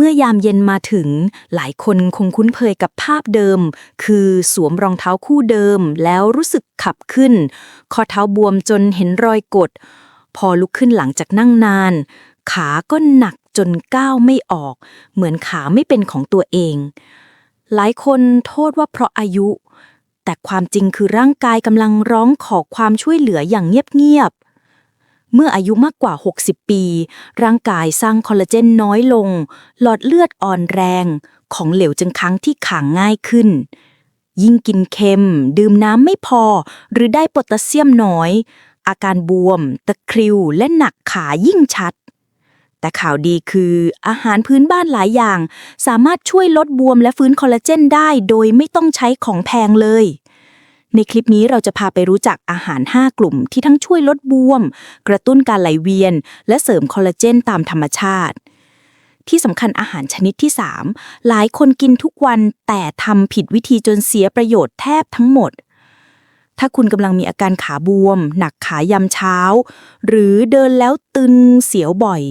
เมื่อยามเย็นมาถึง หลายคนคงคุ้นเคยกับภาพเดิม คือสวมรองเท้าคู่เดิม แล้วรู้สึกขับขึ้น ข้อเท้าบวมจนเห็นรอยกด พอลุกขึ้นหลังจากนั่งนาน ขาก็หนักจนก้าวไม่ออก เหมือนขาไม่เป็นของตัวเอง หลายคนโทษว่าเพราะอายุ แต่ความจริงคือร่างกายกำลังร้องขอความช่วยเหลืออย่างเงียบๆ เมื่ออายุมากกว่า 60 ปี ร่างกายสร้างคอลลาเจนน้อยลง หลอดเลือดอ่อนแรง ของเหลวจึงค้างที่ขางง่ายขึ้น ยิ่งกินเค็ม ดื่มน้ำไม่พอ หรือได้โพแทสเซียมน้อย อาการบวม ตะคริว และหนักขายิ่งชัด แต่ข่าวดีคืออาหารพื้นบ้านหลายอย่าง สามารถช่วยลดบวมและฟื้นคอลลาเจนได้ โดยไม่ต้องใช้ของแพงเลย ในคลิปนี้เราจะพาไปรู้จักอาหาร 5 กลุ่มที่ทั้งช่วยลดบวม กระตุ้นการไหลเวียน และเสริมคอลลาเจนตามธรรมชาติ ที่สำคัญอาหารชนิดที่ 3 หลายคนกินทุกวันแต่ทำผิดวิธีจนเสียประโยชน์แทบทั้งหมด ถ้าคุณกำลังมีอาการขาบวม หนักขายามเช้า หรือเดินแล้วตึงเสียวบ่อย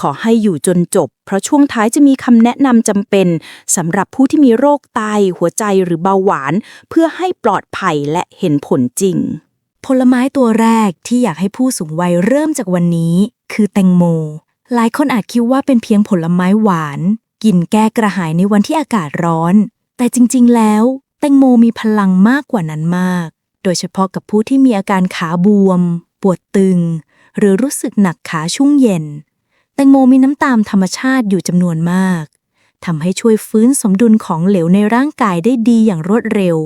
ขอให้อยู่จนจบ เพราะช่วงท้ายจะมีคำแนะนำจำเป็นสำหรับผู้ที่มีโรคไตหัวใจหรือเบาหวาน เพื่อให้ปลอดภัยและเห็นผลจริง ผลไม้ตัวแรกที่อยากให้ผู้สูงวัยเริ่มจากวันนี้ คือแตงโม หลายคนอาจคิดว่าเป็นเพียงผลไม้หวาน กินแก้กระหายในวันที่อากาศร้อน แต่จริง ๆ แล้ว แตงโมมีพลังมากกว่านั้นมาก โดยเฉพาะกับผู้ที่มีอาการขาบวม ปวดตึง หรือรู้สึกหนักขาชุ่งเย็น แตงโมมีน้ำตาลธรรมชาติอยู่จำนวนมากทำให้ช่วยฟื้นสมดุลของเหลวในร่างกายได้ดีอย่างรวดเร็ว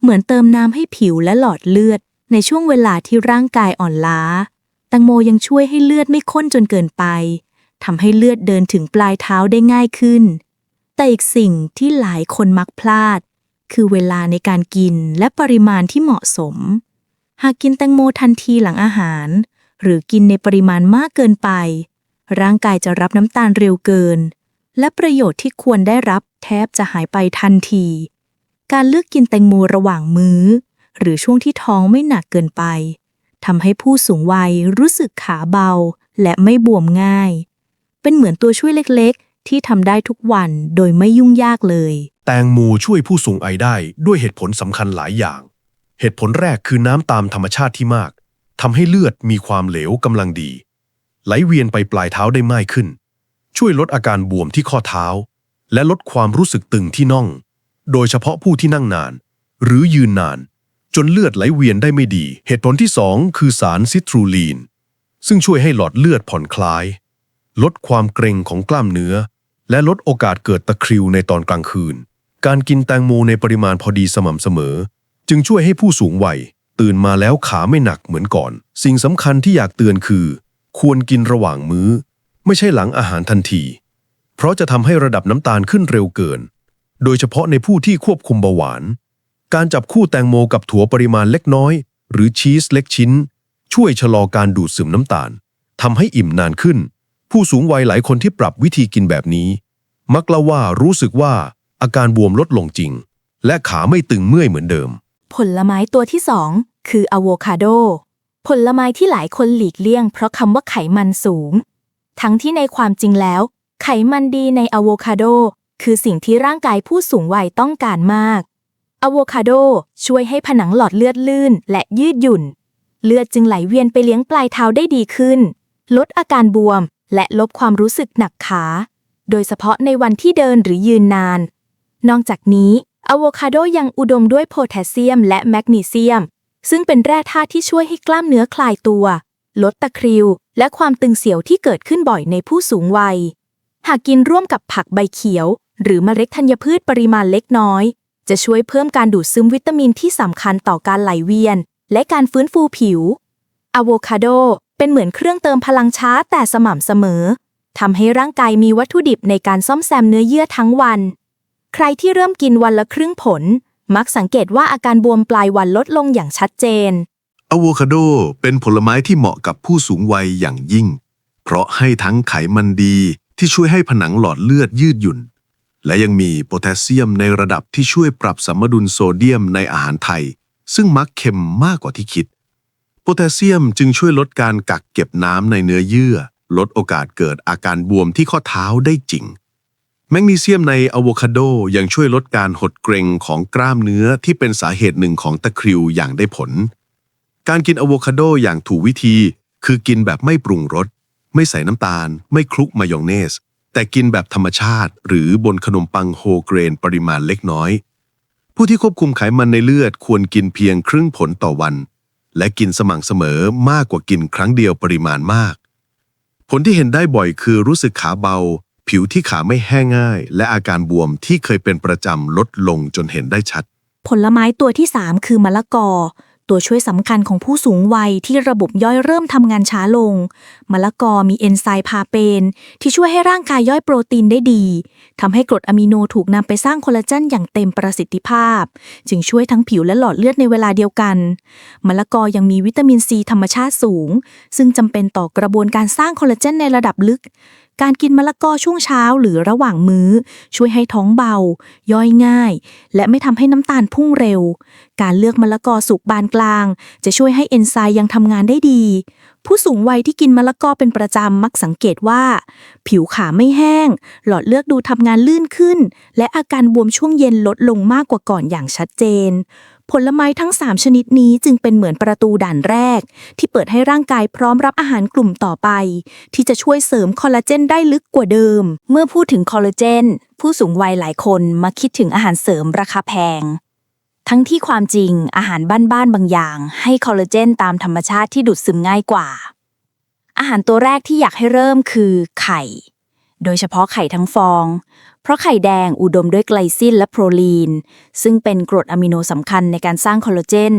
เหมือนเติมน้ำให้ผิวและหลอดเลือด ในช่วงเวลาที่ร่างกายอ่อนล้า แตงโมยังช่วยให้เลือดไม่ข้นจนเกินไปทำให้เลือดเดินถึงปลายเท้าได้ง่ายขึ้น แต่อีกสิ่งที่หลายคนมักพลาด คือเวลาในการกินและปริมาณที่เหมาะสม หากกินแตงโมทันทีหลังอาหาร หรือกินในปริมาณมากเกินไป ร่างกายจะรับน้ำตาลเร็วเกิน และประโยชน์ที่ควรได้รับแทบจะหายไปทันที การเลือกกินแตงโมระหว่างมื้อ หรือช่วงที่ท้องไม่หนักเกินไปทำให้ผู้สูงวัยรู้สึกขาเบาและไม่บวมง่าย เป็นเหมือนตัวช่วยเล็กๆ ที่ทำได้ทุกวันโดยไม่ยุ่งยากเลย แตงโมช่วยผู้สูงอายุได้ด้วยเหตุผลสำคัญหลายอย่าง เหตุผลแรกคือน้ำตามธรรมชาติที่มากทำให้เลือดมีความเหลวกำลังดี ไหลเวียนไปปลายเท้าได้ง่ายขึ้น ช่วยลดอาการบวมที่ข้อเท้า และลดความรู้สึกตึงที่น่อง โดยเฉพาะผู้ที่นั่งนาน หรือยืนนาน จนเลือดไหลเวียนได้ไม่ดี เหตุผลที่สองคือสารซิตรูลีน ซึ่งช่วยให้หลอดเลือดผ่อนคลาย ลดความเกร็งของกล้ามเนื้อ และลดโอกาสเกิดตะคริวในตอนกลางคืน การกินแตงโมในปริมาณพอดีสม่ำเสมอ จึงช่วยให้ผู้สูงวัยตื่นมาแล้วขาไม่หนักเหมือนก่อน สิ่งสำคัญที่อยากเตือนคือ ควรกินระหว่างมื้อ ไม่ใช่หลังอาหารทันที เพราะจะทำให้ระดับน้ำตาลขึ้นเร็วเกิน โดยเฉพาะในผู้ที่ควบคุมเบาหวาน การจับคู่แตงโมกับถั่วปริมาณเล็กน้อย หรือชีสเล็กชิ้น ช่วยชะลอการดูดซึมน้ำตาลทำให้อิ่มนานขึ้น ผู้สูงวัยหลายคนที่ปรับวิธีกินแบบนี้ มักเล่าว่ารู้สึกว่า อาการบวมลดลงจริง และขาไม่ตึงเมื่อยเหมือนเดิม ผลไม้ตัวที่2คืออะโวคาโด ผลไม้ที่หลายคนหลีกเลี่ยง เพราะคำว่าไขมันสูง ทั้งที่ในความจริงแล้ว ไขมันดีในอะโวคาโด คือสิ่งที่ร่างกายผู้สูงวัยต้องการมากอะโวคาโดช่วยให้ผนังหลอดเลือดลื่น และยืดหยุ่น เลือดจึงไหลเวียนไปเลี้ยงปลายเท้าได้ดีขึ้น ลดอาการบวม และลบความรู้สึกหนักขา โดยเฉพาะในวันที่เดินหรือยืนนาน นอกจากนี้อะโวคาโดยังอุดมด้วยโพแทสเซียมและแมกนีเซียม ซึ่งเป็นแร่ธาตุที่ช่วยให้กล้ามเนื้อคลายตัว ลดตะคริว และความตึงเสียวที่เกิดขึ้นบ่อยในผู้สูงวัย หากกินร่วมกับผักใบเขียว หรือเมล็ดธัญพืชปริมาณเล็กน้อย จะช่วยเพิ่มการดูดซึมวิตามินที่สำคัญต่อการไหลเวียน และการฟื้นฟูผิวอะโวคาโดเป็นเหมือนเครื่องเติมพลังช้าแต่สม่ำเสมอทำให้ร่างกายมีวัตถุดิบในการซ่อมแซมเนื้อเยื่อทั้งวัน ใครที่เริ่มกินวันละครึ่งผล มักสังเกตว่าอาการบวมปลายวันลดลงอย่างชัดเจน อะโวคาโดเป็นผลไม้ที่เหมาะกับผู้สูงวัยอย่างยิ่ง เพราะให้ทั้งไขมันดีที่ช่วยให้ผนังหลอดเลือดยืดหยุ่น และยังมีโพแทสเซียมในระดับที่ช่วยปรับสมดุลโซเดียมในอาหารไทย ซึ่งมักเค็มมากกว่าที่คิด โพแทสเซียมจึงช่วยลดการกักเก็บน้ำในเนื้อเยื่อ ลดโอกาสเกิดอาการบวมที่ข้อเท้าได้จริง แมกนีเซียมในอะโวคาโดยังช่วยลดการหดเกร็งของกล้ามเนื้อที่เป็นสาเหตุหนึ่งของตะคริวอย่างได้ผล การกินอะโวคาโดอย่างถูกวิธี คือกินแบบไม่ปรุงรส ไม่ใส่น้ำตาล ไม่คลุกมายองเนส แต่กินแบบธรรมชาติ หรือบนขนมปังโฮเกรนปริมาณเล็กน้อย ผู้ที่ควบคุมไขมันในเลือดควรกินเพียงครึ่งผลต่อวัน และกินสม่ำเสมอมากกว่ากินครั้งเดียวปริมาณมาก ผลที่เห็นได้บ่อยคือรู้สึกขาเบา ผิวที่ขาไม่แห้งง่าย และอาการบวมที่เคยเป็นประจำลดลงจนเห็นได้ชัด ผลไม้ตัวที่ 3 คือมะละกอ ตัวช่วยสำคัญของผู้สูงวัยที่ระบบย่อยเริ่มทำงานช้าลง มะละกอมีเอนไซม์พาเปน ที่ช่วยให้ร่างกายย่อยโปรตีนได้ดีทำให้กรดอะมิโนถูกนำไปสร้างคอลลาเจนอย่างเต็มประสิทธิภาพ จึงช่วยทั้งผิวและหลอดเลือดในเวลาเดียวกัน มะละกอยังมีวิตามินซีธรรมชาติสูง ซึ่งจำเป็นต่อกระบวนการสร้างคอลลาเจนในระดับลึก การกินมะละกอช่วงเช้าหรือระหว่างมื้อ ช่วยให้ท้องเบา ย่อยง่าย และไม่ทำให้น้ำตาลพุ่งเร็ว การเลือกมะละกอสุกบานกลาง จะช่วยให้เอนไซม์ยังทำงานได้ดี ผู้สูงวัยที่กินมะละกอเป็นประจำมักสังเกตว่า ผิวขาไม่แห้ง หลอดเลือดดูทำงานลื่นขึ้น และอาการบวมช่วงเย็นลดลงมากกว่าก่อนอย่างชัดเจน ผลไม้ทั้ง 3 ชนิดนี้จึงเป็นเหมือนประตูด่านแรก ที่เปิดให้ร่างกายพร้อมรับอาหารกลุ่มต่อไป ที่จะช่วยเสริมคอลลาเจนได้ลึกกว่าเดิม เมื่อพูดถึงคอลลาเจน ผู้สูงวัยหลายคนมาคิดถึงอาหารเสริมราคาแพง ทั้งที่ความจริงอาหารบ้านๆบางอย่าง ให้คอลลาเจนตามธรรมชาติที่ดูดซึมง่ายกว่า อาหารตัวแรกที่อยากให้เริ่มคือไข่ โดยเฉพาะไข่ทั้งฟอง เพราะไข่แดงอุดมด้วยไกลซินและโปรลีน ซึ่งเป็นกรดอะมิโนสำคัญในการสร้างคอลลาเจน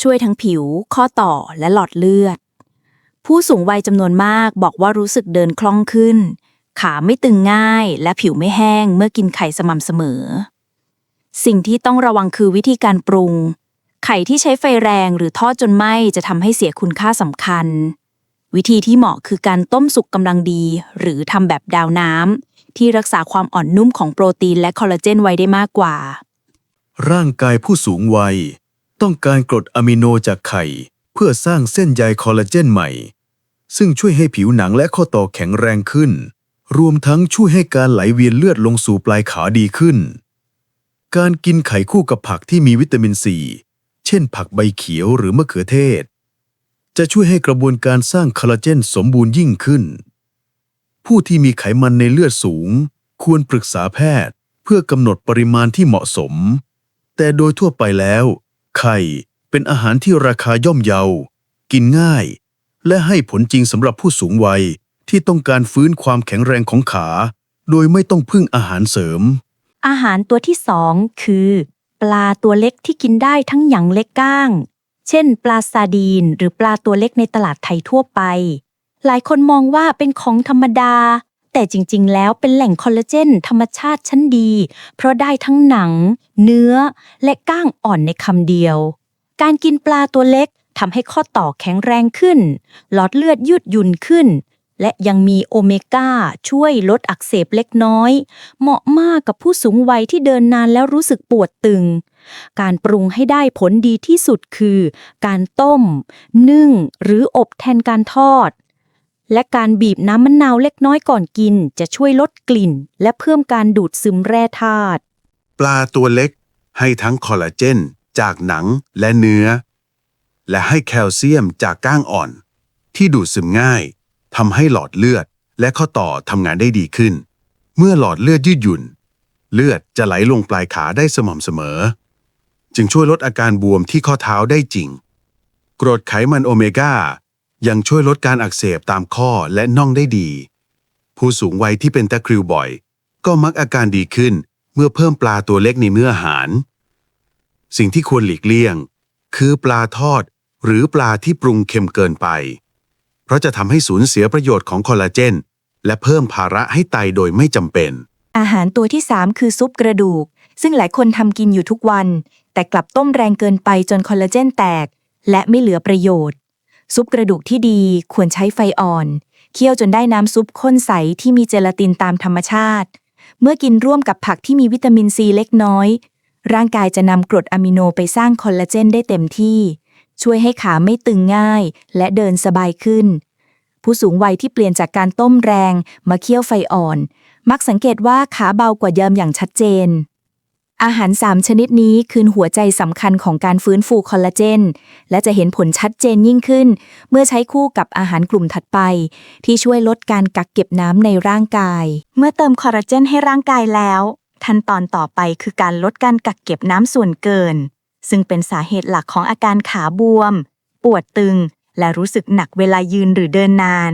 ช่วยทั้งผิว ข้อต่อและหลอดเลือด ผู้สูงวัยจำนวนมากบอกว่ารู้สึกเดินคล่องขึ้น ขาไม่ตึงง่าย และผิวไม่แห้งเมื่อกินไข่สม่ำเสมอ สิ่งที่ต้องระวังคือวิธีการปรุง ไข่ที่ใช้ไฟแรงหรือทอดจนไหม้จะทำให้เสียคุณค่าสำคัญ วิธีที่เหมาะคือการต้มสุกกำลังดี หรือทำแบบดาวน้ำที่รักษาความอ่อนนุ่มของโปรตีนและคอลลาเจนไว้ได้มากกว่า ร่างกายผู้สูงวัย ต้องการกรดอะมิโนจากไข่ เพื่อสร้างเส้นใยคอลลาเจนใหม่ ซึ่งช่วยให้ผิวหนังและข้อต่อแข็งแรงขึ้น รวมทั้งช่วยให้การไหลเวียนเลือดลงสู่ปลายขาดีขึ้น การกินไข่คู่กับผักที่มีวิตามินซีเช่นผักใบเขียวหรือมะเขือเทศ จะช่วยให้กระบวนการสร้างคอลลาเจนสมบูรณ์ยิ่งขึ้น ผู้ที่มีไขมันในเลือดสูง ควรปรึกษาแพทย์เพื่อกำหนดปริมาณที่เหมาะสม แต่โดยทั่วไปแล้ว ไข่เป็นอาหารที่ราคาย่อมเยา กินง่าย และให้ผลจริงสำหรับผู้สูงวัยที่ต้องการฟื้นความแข็งแรงของขา โดยไม่ต้องพึ่งอาหารเสริม อาหารตัวที่สองคือ ปลาตัวเล็กที่กินได้ทั้งหยังเล็กก้าง เช่น ปลาซาดีน หรือปลาตัวเล็กในตลาดไทยทั่วไป หลายคนมองว่าเป็นของธรรมดา แต่จริงๆ แล้วเป็นแหล่งคอลลาเจนธรรมชาติชั้นดี เพราะได้ทั้งหนัง เนื้อ และก้างอ่อนในคำเดียว การกินปลาตัวเล็กทำให้ข้อต่อแข็งแรงขึ้น หลอดเลือดยืดหยุ่นขึ้น และยังมีโอเมก้าช่วยลดอักเสบเล็กน้อย เหมาะมากกับผู้สูงวัยที่เดินนานแล้วรู้สึกปวดตึง การปรุงให้ได้ผลดีที่สุดคือ การต้ม นึ่ง หรืออบแทนการทอด และการบีบน้ำมะนาวเล็กน้อยก่อนกิน จะช่วยลดกลิ่น และเพิ่มการดูดซึมแร่ธาตุปลาตัวเล็กให้ทั้งคอลลาเจน จากหนังและเนื้อ และให้แคลเซียมจากก้างอ่อน ที่ดูดซึมง่ายทำให้หลอดเลือดและข้อต่อทำงานได้ดีขึ้น เมื่อหลอดเลือดยืดหยุ่น เลือดจะไหลลงปลายขาได้สม่ำเสมอ จึงช่วยลดอาการบวมที่ข้อเท้าได้จริง กรดไขมันโอเมก้ายังช่วยลดการอักเสบตามข้อและน่องได้ดี ผู้สูงวัยที่เป็นตะคริวบ่อย ก็มักอาการดีขึ้นเมื่อเพิ่มปลาตัวเล็กในเมื้ออาหาร สิ่งที่ควรหลีกเลี่ยง คือปลาทอดหรือปลาที่ปรุงเค็มเกินไป เพราะจะทำให้สูญเสียประโยชน์ของคอลลาเจน และเพิ่มภาระให้ไตโดยไม่จำเป็น อาหารตัวที่ 3 คือซุปกระดูก ซึ่งหลายคนทำกินอยู่ทุกวัน แต่กลับต้มแรงเกินไปจนคอลลาเจนแตก และไม่เหลือประโยชน์ ซุปกระดูกที่ดีควรใช้ไฟอ่อน เคี่ยวจนได้น้ำซุปข้นใสที่มีเจลาตินตามธรรมชาติ เมื่อกินร่วมกับผักที่มีวิตามินซีเล็กน้อย ร่างกายจะนำกรดอะมิโนไปสร้างคอลลาเจนได้เต็มที่ ช่วยให้ขาไม่ตึงง่าย และเดินสบายขึ้น ผู้สูงวัยที่เปลี่ยนจากการต้มแรงมาเคี่ยวไฟอ่อน มักสังเกตว่าขาเบากว่าเดิมอย่างชัดเจน อาหาร 3 ชนิดนี้คือหัวใจสำคัญของการฟื้นฟูคอลลาเจน และจะเห็นผลชัดเจนยิ่งขึ้น เมื่อใช้คู่กับอาหารกลุ่มถัดไป ที่ช่วยลดการกักเก็บน้ำในร่างกาย เมื่อเติมคอลลาเจนให้ร่างกายแล้ว ขั้นตอนต่อไปคือการลดการกักเก็บน้ำส่วนเกิน ซึ่งเป็นสาเหตุหลักของอาการขาบวม ปวดตึง และรู้สึกหนักเวลายืนหรือเดินนาน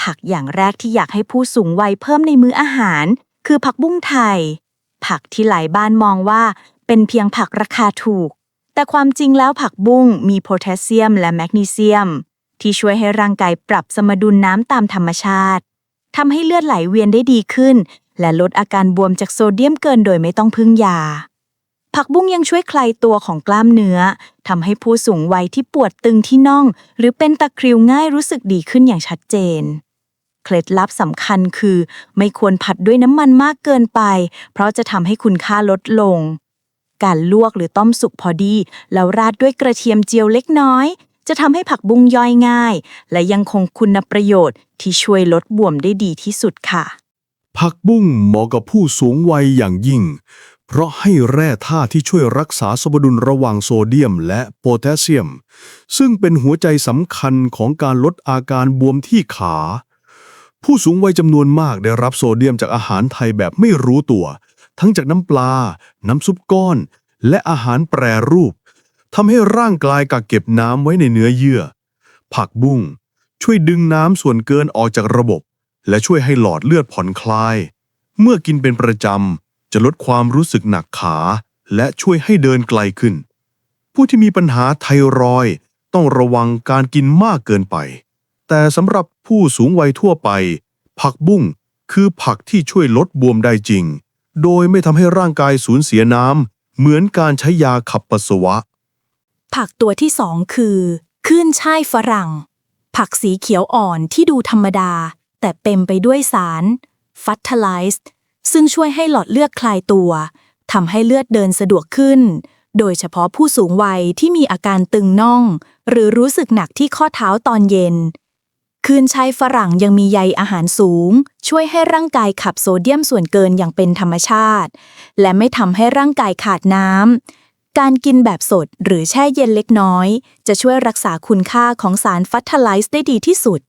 ผักอย่างแรกที่อยากให้ผู้สูงวัยเพิ่มในมื้ออาหาร คือผักบุ้งไทย ผักที่หลายบ้านมองว่า เป็นเพียงผักราคาถูก แต่ความจริงแล้วผักบุ้งมีโพแทสเซียมและแมกนีเซียม ที่ช่วยให้ร่างกายปรับสมดุลน้ำตามธรรมชาติทำให้เลือดไหลเวียนได้ดีขึ้น และลดอาการบวมจากโซเดียมเกินโดยไม่ต้องพึ่งยา ผักบุ้งยังช่วยคลายตัวของกล้ามเนื้อทำให้ผู้สูงวัยที่ปวดตึงที่น่อง หรือเป็นตะคริวง่ายรู้สึกดีขึ้นอย่างชัดเจน เคล็ดลับสำคัญคือ ไม่ควรผัดด้วยน้ำมันมากเกินไป เพราะจะทำให้คุณค่าลดลง การลวกหรือต้มสุกพอดี แล้วราดด้วยกระเทียมเจียวเล็กน้อย จะทำให้ผักบุ้งย่อยง่าย และยังคงคุณประโยชน์ที่ช่วยลดบวมได้ดีที่สุดค่ะ ผักบุ้งเหมาะกับผู้สูงวัยอย่างยิ่ง เพราะให้แร่ธาตุที่ช่วยรักษาสมดุลระหว่างโซเดียมและโพแทสเซียม ซึ่งเป็นหัวใจสำคัญของการลดอาการบวมที่ขา ผู้สูงวัยจำนวนมากได้รับโซเดียมจากอาหารไทยแบบไม่รู้ตัว ทั้งจากน้ำปลา น้ำซุปก้อน และอาหารแปรรูปทำให้ร่างกายกักเก็บน้ำไว้ในเนื้อเยื่อ ผักบุ้งช่วยดึงน้ำส่วนเกินออกจากระบบ และช่วยให้หลอดเลือดผ่อนคลาย เมื่อกินเป็นประจำ จะลดความรู้สึกหนักขา และช่วยให้เดินไกลขึ้น ผู้ที่มีปัญหาไทรอยต้องระวังการกินมากเกินไป แต่สำหรับ ผู้สูงวัยทั่วไป ผักบุ้งคือผักที่ช่วยลดบวมได้จริง โดยไม่ทำให้ร่างกายสูญเสียน้ำเหมือนการใช้ยาขับปัสสาวะ ผักตัวที่สองคือขึ้นช่ายฝรั่ง ผักสีเขียวอ่อนที่ดูธรรมดา แต่เต็มไปด้วยสารฟัตเทไลซ์ซึ่งช่วยให้หลอดเลือดคลายตัวทำให้เลือดเดินสะดวกขึ้น โดยเฉพาะผู้สูงวัยที่มีอาการตึงน่อง หรือรู้สึกหนักที่ข้อเท้าตอนเย็น คืนชัยฝรั่งยังมีใยอาหารสูง ช่วยให้ร่างกายขับโซเดียมส่วนเกินอย่างเป็นธรรมชาติ และไม่ทำให้ร่างกายขาดน้ำการกินแบบสดหรือแช่เย็นเล็กน้อย จะช่วยรักษาคุณค่าของสารฟัตเทไลซ์ได้ดีที่สุด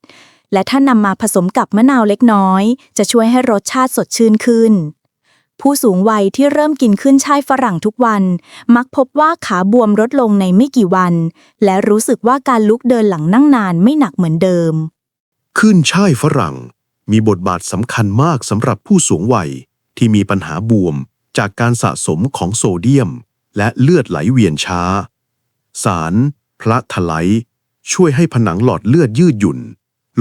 และถ้านำมาผสมกับมะนาวเล็กน้อย จะช่วยให้รสชาติสดชื่นขึ้นผู้สูงวัยที่เริ่มกินขึ้นช่ายฝรั่งทุกวัน มักพบว่าขาบวมลดลงในไม่กี่วัน และรู้สึกว่าการลุกเดินหลังนั่งนานไม่หนักเหมือนเดิม ขึ้นช่ายฝรั่ง มีบทบาทสำคัญมากสำหรับผู้สูงวัย ที่มีปัญหาบวมจากการสะสมของโซเดียม และเลือดไหลเวียนช้า สารพละทไลช่วยให้ผนังหลอดเลือดยืดหยุ่น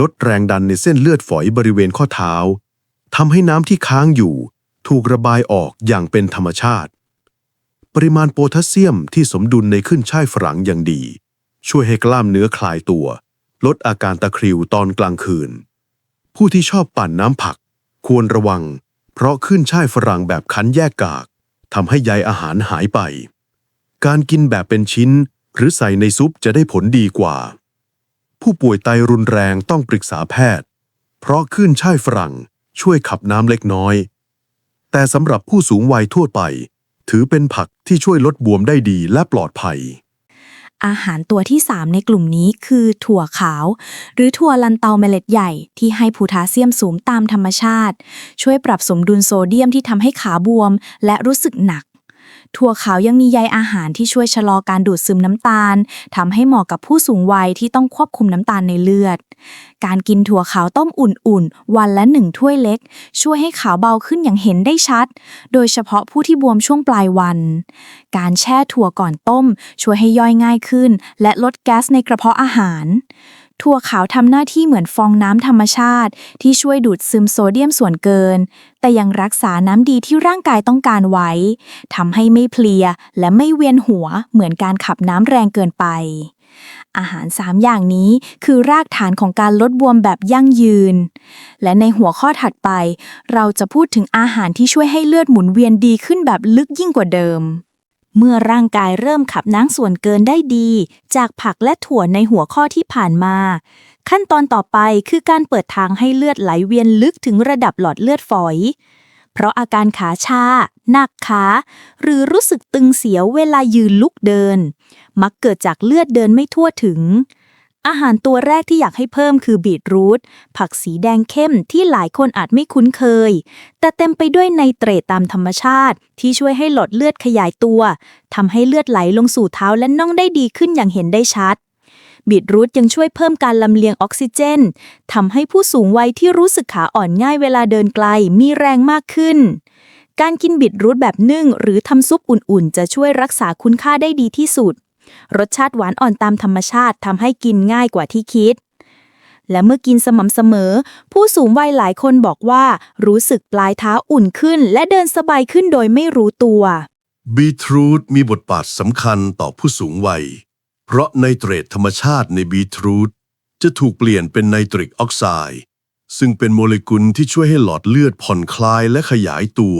ลดแรงดันในเส้นเลือดฝอยบริเวณข้อเท้าทำให้น้ำที่ค้างอยู่ ถูกระบายออกอย่างเป็นธรรมชาติ ปริมาณโพแทสเซียมที่สมดุลในขึ้นช่ายฝรั่งอย่างดี ช่วยให้กล้ามเนื้อคลายตัว ลดอาการตะคริวตอนกลางคืน ผู้ที่ชอบปั่นน้ำผัก ควรระวัง เพราะขึ้นช่ายฝรั่งแบบคั้นแยกกากทำให้ใยอาหารหายไป การกินแบบเป็นชิ้น หรือใส่ในซุปจะได้ผลดีกว่า ผู้ป่วยไตรุนแรงต้องปรึกษาแพทย์ เพราะขึ้นช่ายฝรั่งช่วยขับน้ำเล็กน้อย แต่สำหรับผู้สูงวัยทั่วไป ถือเป็นผักที่ช่วยลดบวมได้ดีและปลอดภัย อาหารตัวที่ 3 ในกลุ่มนี้คือถั่วขาว หรือถั่วลันเตาเมล็ดใหญ่ที่ให้โพแทสเซียมสูงตามธรรมชาติ ช่วยปรับสมดุลโซเดียมที่ทำให้ขาบวม และรู้สึกหนัก ถั่วขาวยังมีใยอาหารที่ช่วยชะลอการดูดซึมน้ำตาลทำให้เหมาะกับผู้สูงวัยที่ต้องควบคุมน้ำตาลในเลือด การกินถั่วขาวต้มอุ่นๆ วันละหนึ่งถ้วยเล็ก ช่วยให้ขาวเบาขึ้นอย่างเห็นได้ชัด โดยเฉพาะผู้ที่บวมช่วงปลายวัน การแช่ถั่วก่อนต้ม ช่วยให้ย่อยง่ายขึ้น และลดแก๊สในกระเพาะอาหาร ถั่วขาวทำหน้าที่เหมือนฟองน้ำธรรมชาติ ที่ช่วยดูดซึมโซเดียมส่วนเกิน แต่ยังรักษาน้ำดีที่ร่างกายต้องการไว้ทำให้ไม่เพลียและไม่เวียนหัวเหมือนการขับน้ำแรงเกินไป อาหาร 3 อย่างนี้คือรากฐานของการลดบวมแบบยั่งยืน และในหัวข้อถัดไป เราจะพูดถึงอาหารที่ช่วยให้เลือดหมุนเวียนดีขึ้นแบบลึกยิ่งกว่าเดิม เมื่อร่างกายเริ่มขับน้ำส่วนเกินได้ดี จากผักและถั่วในหัวข้อที่ผ่านมา ขั้นตอนต่อไปคือการเปิดทางให้เลือดไหลเวียนลึกถึงระดับหลอดเลือดฝอย เพราะอาการขาชา หนักขา หรือรู้สึกตึงเสียวเวลายืนลุกเดิน มักเกิดจากเลือดเดินไม่ทั่วถึง อาหารตัวแรกที่อยากให้เพิ่มคือบีทรูทผักสีแดงเข้มที่หลายคนอาจไม่คุ้นเคย แต่เต็มไปด้วยไนเตรตตามธรรมชาติ ที่ช่วยให้หลอดเลือดขยายตัวทำให้เลือดไหลลงสู่เท้าและน่องได้ดีขึ้นอย่างเห็นได้ชัดบีทรูทยังช่วยเพิ่มการลำเลียงออกซิเจนทำให้ผู้สูงวัยที่รู้สึกขาอ่อนง่ายเวลาเดินไกลมีแรงมากขึ้น การกินบีทรูทแบบนึ่ง หรือทำซุปอุ่นๆ จะช่วยรักษาคุณค่าได้ดีที่สุด รสชาติหวานอ่อนตามธรรมชาติทำให้กินง่ายกว่าที่คิด และเมื่อกินสม่ำเสมอ ผู้สูงวัยหลายคนบอกว่า รู้สึกปลายเท้าอุ่นขึ้น และเดินสบายขึ้นโดยไม่รู้ตัว บีทรูทมีบทบาทสำคัญต่อผู้สูงวัย เพราะไนเตรตธรรมชาติในบีทรูทจะถูกเปลี่ยนเป็นไนตริกออกไซด์ซึ่งเป็นโมเลกุลที่ช่วยให้หลอดเลือดผ่อนคลายและขยายตัว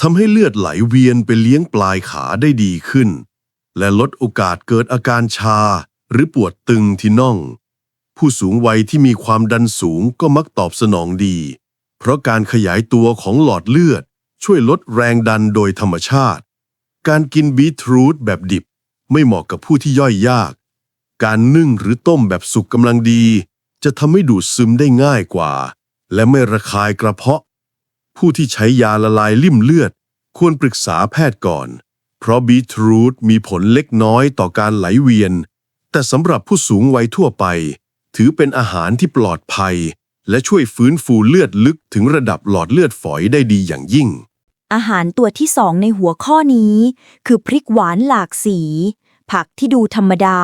ทำให้เลือดไหลเวียนไปเลี้ยงปลายขาได้ดีขึ้น และลดโอกาสเกิดอาการชาหรือปวดตึงที่น่อง ผู้สูงวัยที่มีความดันสูงก็มักตอบสนองดี เพราะการขยายตัวของหลอดเลือด ช่วยลดแรงดันโดยธรรมชาติ การกินบีทรูทแบบดิบไม่เหมาะกับผู้ที่ย่อยยาก การนึ่งหรือต้มแบบสุกกำลังดี จะทำให้ดูดซึมได้ง่ายกว่า และไม่ระคายกระเพาะ ผู้ที่ใช้ยาละลายลิ่มเลือด ควรปรึกษาแพทย์ก่อน เพราะบีทรูทมีผลเล็กน้อยต่อการไหลเวียน แต่สำหรับผู้สูงวัยทั่วไป ถือเป็นอาหารที่ปลอดภัย และช่วยฟื้นฟูเลือดลึกถึงระดับหลอดเลือดฝอยได้ดีอย่างยิ่ง อาหารตัวที่สองในหัวข้อนี้ คือพริกหวานหลากสี ผักที่ดูธรรมดา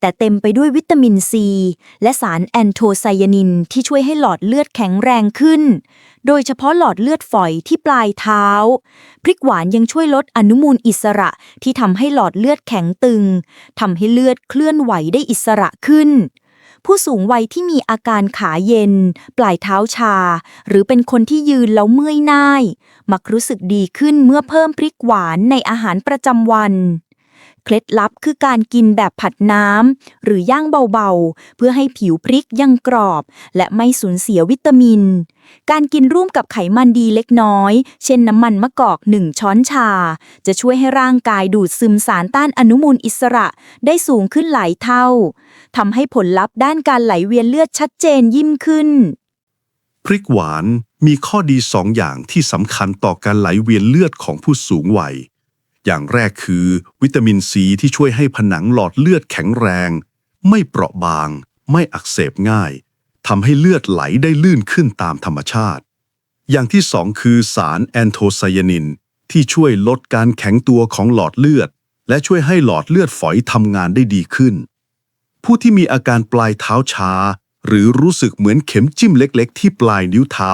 แต่เต็มไปด้วยวิตามินซี และสารแอนโทไซยานินที่ช่วยให้หลอดเลือดแข็งแรงขึ้น โดยเฉพาะหลอดเลือดฝอยที่ปลายเท้า พริกหวานยังช่วยลดอนุมูลอิสระที่ทำให้หลอดเลือดแข็งตึงทำให้เลือดเคลื่อนไหวได้อิสระขึ้นผู้สูงวัยที่มีอาการขาเย็น ปลายเท้าชา หรือเป็นคนที่ยืนแล้วเมื่อยน่าย มักรู้สึกดีขึ้นเมื่อเพิ่มพริกหวานในอาหารประจำวัน ล็ดลับคือการกินแบบผัดน้ำหรือย่างเบาๆ เพื่อให้ผิวพริกยังกรอบ และไม่สูญเสียวิตามิน การกินร่วมกับไขมันดีเล็กน้อย เช่นน้ำมันมะกอกหนึ่งช้อนชา จะช่วยให้ร่างกายดูดซึมสารต้านอนุมูลอิสระได้สูงขึ้นหลายเท่าทำให้ผลลัพธ์ด้านการไหลเวียนเลือดชัดเจนยิ่มขึ้น พริกหวานมีข้อดีสองอย่างที่สำคัญต่อการไหลเวียนเลือดของผู้สูงวัย อย่างแรกคือ วิตามินซีที่ช่วยให้ผนังหลอดเลือดแข็งแรง ไม่เปราะบาง ไม่อักเสบง่ายทำให้เลือดไหลได้ลื่นขึ้นตามธรรมชาติ อย่างที่สองคือสารแอนโทไซยานิน ที่ช่วยลดการแข็งตัวของหลอดเลือด และช่วยให้หลอดเลือดฝอยทำงานได้ดีขึ้น ผู้ที่มีอาการปลายเท้าชาหรือรู้สึกเหมือนเข็มจิ้มเล็ก ๆ ที่ปลายนิ้วเท้า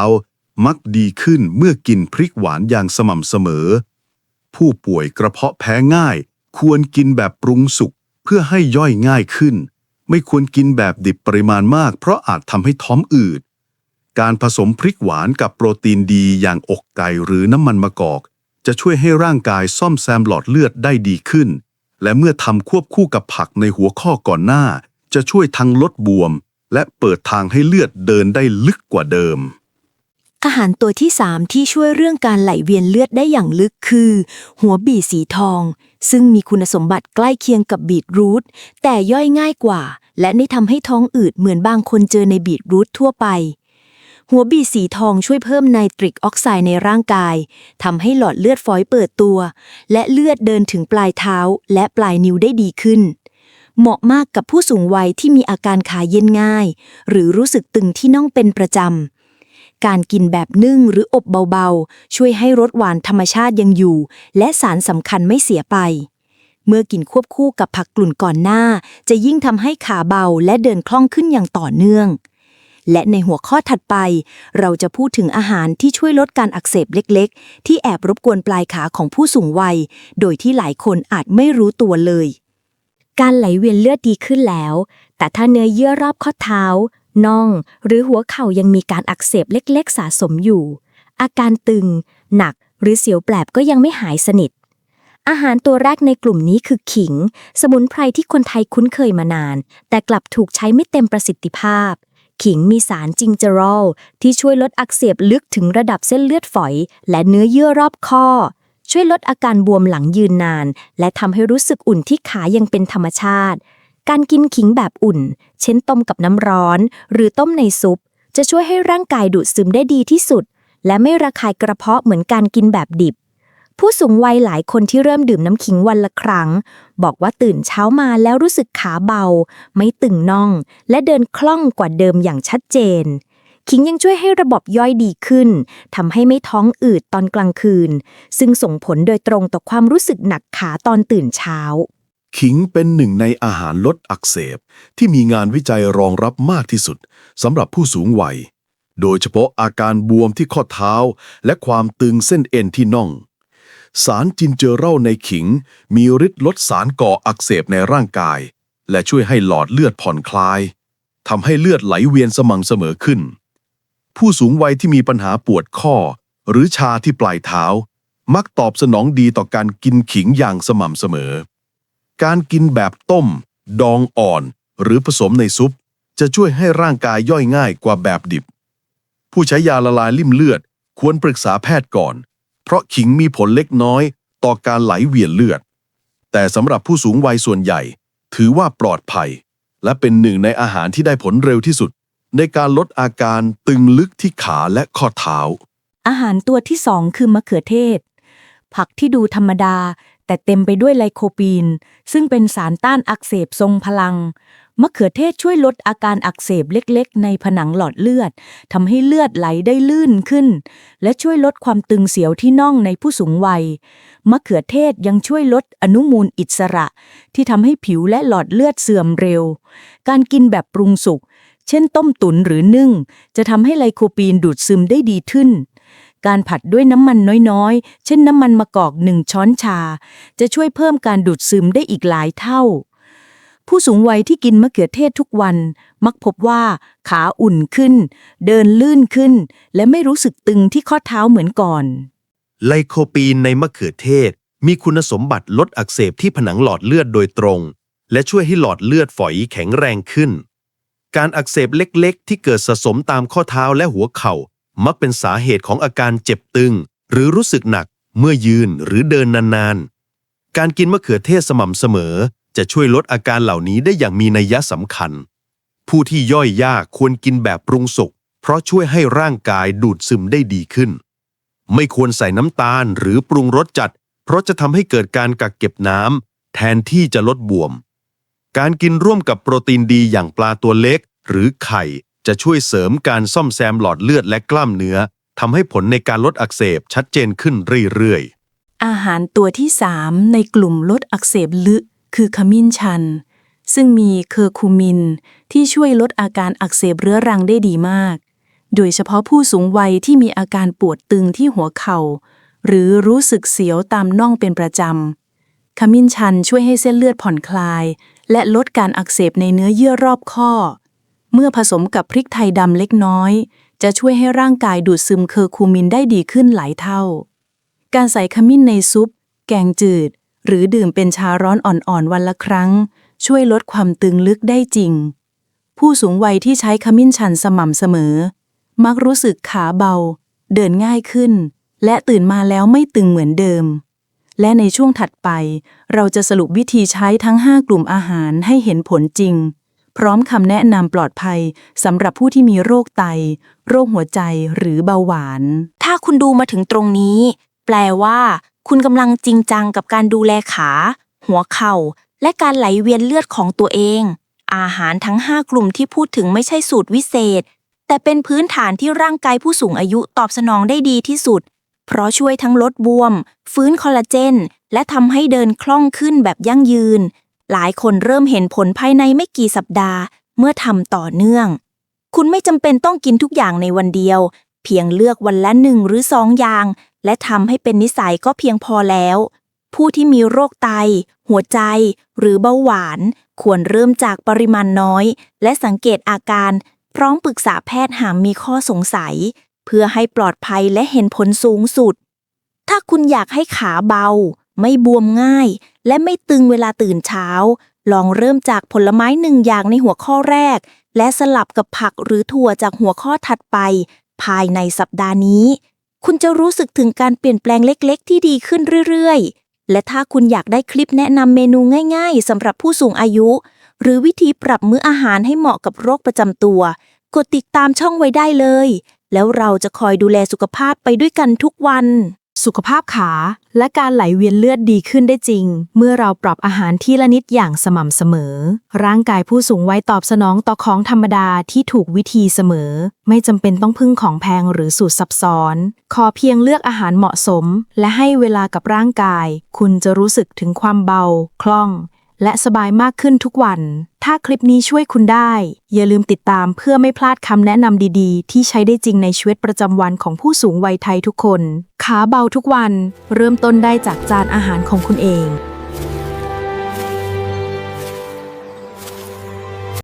มักดีขึ้นเมื่อกินพริกหวานอย่างสม่ำเสมอ ผู้ป่วยกระเพาะแพ้ง่าย ควรกินแบบปรุงสุกเพื่อให้ย่อยง่ายขึ้น ไม่ควรกินแบบดิบปริมาณมาก เพราะอาจทำให้ท้องอืด การผสมพริกหวานกับโปรตีนดีอย่างอกไก่หรือน้ำมันมะกอก จะช่วยให้ร่างกายซ่อมแซมหลอดเลือดได้ดีขึ้น และเมื่อทำควบคู่กับผักในหัวข้อก่อนหน้า จะช่วยทั้งลดบวม และเปิดทางให้เลือดเดินได้ลึกกว่าเดิม อาหารตัวที่ 3 ที่ช่วยเรื่องการไหลเวียนเลือดได้อย่างลึกคือ หัวบีสีทอง ซึ่งมีคุณสมบัติใกล้เคียงกับบีทรูทแต่ย่อยง่ายกว่า และไม่ทำให้ท้องอืดเหมือนบางคนเจอในบีทรูททั่วไป หัวบีสีทองช่วยเพิ่มไนตริกออกไซด์ในร่างกายทำให้หลอดเลือดฝอยเปิดตัว และเลือดเดินถึงปลายเท้า และปลายนิ้วได้ดีขึ้น เหมาะมากกับผู้สูงวัยที่มีอาการขาเย็นง่าย หรือรู้สึกตึงที่น่องเป็นประจำ การกินแบบนึ่งหรืออบเบาๆ ช่วยให้รสหวานธรรมชาติยังอยู่ และสารสำคัญไม่เสียไป เมื่อกินควบคู่กับผักกลุ่นก่อนหน้า จะยิ่งทำให้ขาเบาและเดินคล่องขึ้นอย่างต่อเนื่อง และในหัวข้อถัดไป เราจะพูดถึงอาหารที่ช่วยลดการอักเสบเล็กๆ ที่แอบรบกวนปลายขาของผู้สูงวัย โดยที่หลายคนอาจไม่รู้ตัวเลย การไหลเวียนเลือดดีขึ้นแล้ว แต่ถ้าเนื้อเยื่อรอบข้อเท้า น่องหรือหัวเข่ายังมีการอักเสบเล็กๆ สะสมอยู่ อาการตึง หนักหรือเสียวแปลบก็ยังไม่หายสนิท อาหารตัวแรกในกลุ่มนี้คือขิง สมุนไพรที่คนไทยคุ้นเคยมานาน แต่กลับถูกใช้ไม่เต็มประสิทธิภาพ ขิงมีสารจิงเจอรอลที่ช่วยลดอักเสบลึกถึงระดับเส้นเลือดฝอย และเนื้อเยื่อรอบข้อ ช่วยลดอาการบวมหลังยืนนาน และทำให้รู้สึกอุ่นที่ขายังเป็นธรรมชาติ การกินขิงแบบอุ่น เช่นต้มกับน้ำร้อน หรือต้มในซุป จะช่วยให้ร่างกายดูดซึมได้ดีที่สุด และไม่ระคายกระเพาะเหมือนการกินแบบดิบ ผู้สูงวัยหลายคนที่เริ่มดื่มน้ำขิงวันละครั้ง บอกว่าตื่นเช้ามาแล้วรู้สึกขาเบา ไม่ตึงน่อง และเดินคล่องกว่าเดิมอย่างชัดเจนขิงยังช่วยให้ระบบย่อยดีขึ้นทำให้ไม่ท้องอืดตอนกลางคืน ซึ่งส่งผลโดยตรงต่อความรู้สึกหนักขาตอนตื่นเช้า ขิงเป็นหนึ่งในอาหารลดอักเสบ ที่มีงานวิจัยรองรับมากที่สุดสำหรับผู้สูงวัย โดยเฉพาะอาการบวมที่ข้อเท้า และความตึงเส้นเอ็นที่น่อง สารจินเจอเร่าในขิง มีฤทธิ์ลดสารก่ออักเสบในร่างกาย และช่วยให้หลอดเลือดผ่อนคลายทำให้เลือดไหลเวียนสม่ำเสมอขึ้น ผู้สูงวัยที่มีปัญหาปวดข้อ หรือชาที่ปลายเท้า มักตอบสนองดีต่อการกินขิงอย่างสม่ำเสมอ การกินแบบต้ม ดองอ่อน หรือผสมในซุป จะช่วยให้ร่างกายย่อยง่ายกว่าแบบดิบ ผู้ใช้ยาละลายลิ่มเลือดควรปรึกษาแพทย์ก่อน เพราะขิงมีผลเล็กน้อย ต่อการไหลเวียนเลือด แต่สำหรับผู้สูงวัยส่วนใหญ่ ถือว่าปลอดภัย และเป็นหนึ่งในอาหารที่ได้ผลเร็วที่สุด ในการลดอาการตึงลึกที่ขาและข้อเท้า อาหารตัวที่สองคือมะเขือเทศ ผักที่ดูธรรมดา แต่เต็มไปด้วยไลโคปีน ซึ่งเป็นสารต้านอักเสบทรงพลัง มะเขือเทศช่วยลดอาการอักเสบเล็กๆ ในผนังหลอดเลือดทำให้เลือดไหลได้ลื่นขึ้น และช่วยลดความตึงเสียวที่น่องในผู้สูงวัย มะเขือเทศยังช่วยลดอนุมูลอิสระ ที่ทำให้ผิวและหลอดเลือดเสื่อมเร็ว การกินแบบปรุงสุกเช่นต้มตุ๋นหรือนึ่ง จะทำให้ไลโคปีนดูดซึมได้ดีขึ้น การผัดด้วยน้ำมันน้อยๆ เช่นน้ำมันมะกอกหนึ่งช้อนชา จะช่วยเพิ่มการดูดซึมได้อีกหลายเท่า ผู้สูงวัยที่กินมะเขือเทศทุกวัน มักพบว่าขาอุ่นขึ้น เดินลื่นขึ้น และไม่รู้สึกตึงที่ข้อเท้าเหมือนก่อน ไลโคปีนในมะเขือเทศ มีคุณสมบัติลดอักเสบที่ผนังหลอดเลือดโดยตรง และช่วยให้หลอดเลือดฝอยแข็งแรงขึ้น การอักเสบเล็ก ๆ ที่เกิดสะสมตามข้อเท้าและหัวเข่า มักเป็นสาเหตุของอาการเจ็บตึง หรือรู้สึกหนักเมื่อยืนหรือเดินนานๆ การกินมะเขือเทศสม่ำเสมอ จะช่วยลดอาการเหล่านี้ได้อย่างมีนัยสำคัญ ผู้ที่ย่อยยากควรกินแบบปรุงสุกเพราะช่วยให้ร่างกายดูดซึมได้ดีขึ้น ไม่ควรใส่น้ำตาลหรือปรุงรสจัด เพราะจะทำให้เกิดการกักเก็บน้ำแทนที่จะลดบวม การกินร่วมกับโปรตีนดีอย่างปลาตัวเล็ก หรือไข่ จะช่วยเสริมการซ่อมแซมหลอดเลือดและกล้ามเนื้อทำให้ผลในการลดอักเสบชัดเจนขึ้นเรื่อยๆ อาหารตัวที่ 3 ในกลุ่มลดอักเสบลึก คือขมิ้นชัน ซึ่งมีเคอร์คูมิน ที่ช่วยลดอาการอักเสบเรื้อรังได้ดีมาก โดยเฉพาะผู้สูงวัยที่มีอาการปวดตึงที่หัวเข่า หรือรู้สึกเสียวตามน่องเป็นประจำขมิ้นชันช่วยให้เส้นเลือดผ่อนคลาย และลดการอักเสบในเนื้อเยื่อรอบข้อ เมื่อผสมกับพริกไทยดำเล็กน้อย จะช่วยให้ร่างกายดูดซึมเคอร์คูมินได้ดีขึ้นหลายเท่า การใส่ขมิ้นในซุป แกงจืด หรือดื่มเป็นชาร้อนอ่อนๆวันละครั้ง ช่วยลดความตึงลึกได้จริง ผู้สูงวัยที่ใช้ขมิ้นชันสม่ำเสมอ มักรู้สึกขาเบา เดินง่ายขึ้น และตื่นมาแล้วไม่ตึงเหมือนเดิม และในช่วงถัดไป เราจะสรุปวิธีใช้ทั้ง 5 กลุ่มอาหารให้เห็นผลจริง พร้อมคำแนะนำปลอดภัยสำหรับผู้ที่มีโรคไต โรคหัวใจหรือเบาหวาน ถ้าคุณดูมาถึงตรงนี้ แปลว่า คุณกำลังจริงจังกับการดูแลขา หัวเข่า และการไหลเวียนเลือดของตัวเอง อาหารทั้ง 5 กลุ่มที่พูดถึงไม่ใช่สูตรวิเศษ แต่เป็นพื้นฐานที่ร่างกายผู้สูงอายุตอบสนองได้ดีที่สุด เพราะช่วยทั้งลดบวม ฟื้นคอลลาเจน และทำให้เดินคล่องขึ้นแบบยั่งยืน หลายคนเริ่มเห็นผลภายในไม่กี่สัปดาห์ เมื่อทำต่อเนื่อง คุณไม่จำเป็นต้องกินทุกอย่างในวันเดียว เพียงเลือกวันละหนึ่งหรือสองอย่าง และทำให้เป็นนิสัยก็เพียงพอแล้ว ผู้ที่มีโรคไต หัวใจ หรือเบาหวาน ควรเริ่มจากปริมาณน้อย และสังเกตอาการ พร้อมปรึกษาแพทย์หากมีข้อสงสัย เพื่อให้ปลอดภัยและเห็นผลสูงสุด ถ้าคุณอยากให้ขาเบา ไม่บวมง่าย และไม่ตึงเวลาตื่นเช้า ลองเริ่มจากผลไม้หนึ่งอย่างในหัวข้อแรก และสลับกับผักหรือถั่วจากหัวข้อถัดไป ภายในสัปดาห์นี้ คุณจะรู้สึกถึงการเปลี่ยนแปลงเล็กๆ ที่ดีขึ้นเรื่อยๆ และถ้าคุณอยากได้คลิปแนะนำเมนูง่าย ๆสำหรับผู้สูงอายุ หรือวิธีปรับมื้ออาหารให้เหมาะกับโรคประจำตัว กดติดตามช่องไว้ได้เลย แล้วเราจะคอยดูแลสุขภาพไปด้วยกันทุกวัน สุขภาพขา และการไหลเวียนเลือดดีขึ้นได้จริง เมื่อเราปรับอาหารที่ละนิดอย่างสม่ำเสมอ ร่างกายผู้สูงวัยตอบสนองต่อของธรรมดาที่ถูกวิธีเสมอ ไม่จำเป็นต้องพึ่งของแพงหรือสูตรซับซ้อน ขอเพียงเลือกอาหารเหมาะสม และให้เวลากับร่างกาย คุณจะรู้สึกถึงความเบา คล่อง และสบายมากขึ้นทุกวัน ถ้าคลิปนี้ช่วยคุณได้ อย่าลืมติดตามเพื่อไม่พลาดคำแนะนำดีๆ ที่ใช้ได้จริงในชีวิตประจำวันของผู้สูงวัยไทยทุกคน ขาเบาทุกวัน เริ่มต้นได้จากจานอาหารของคุณเอง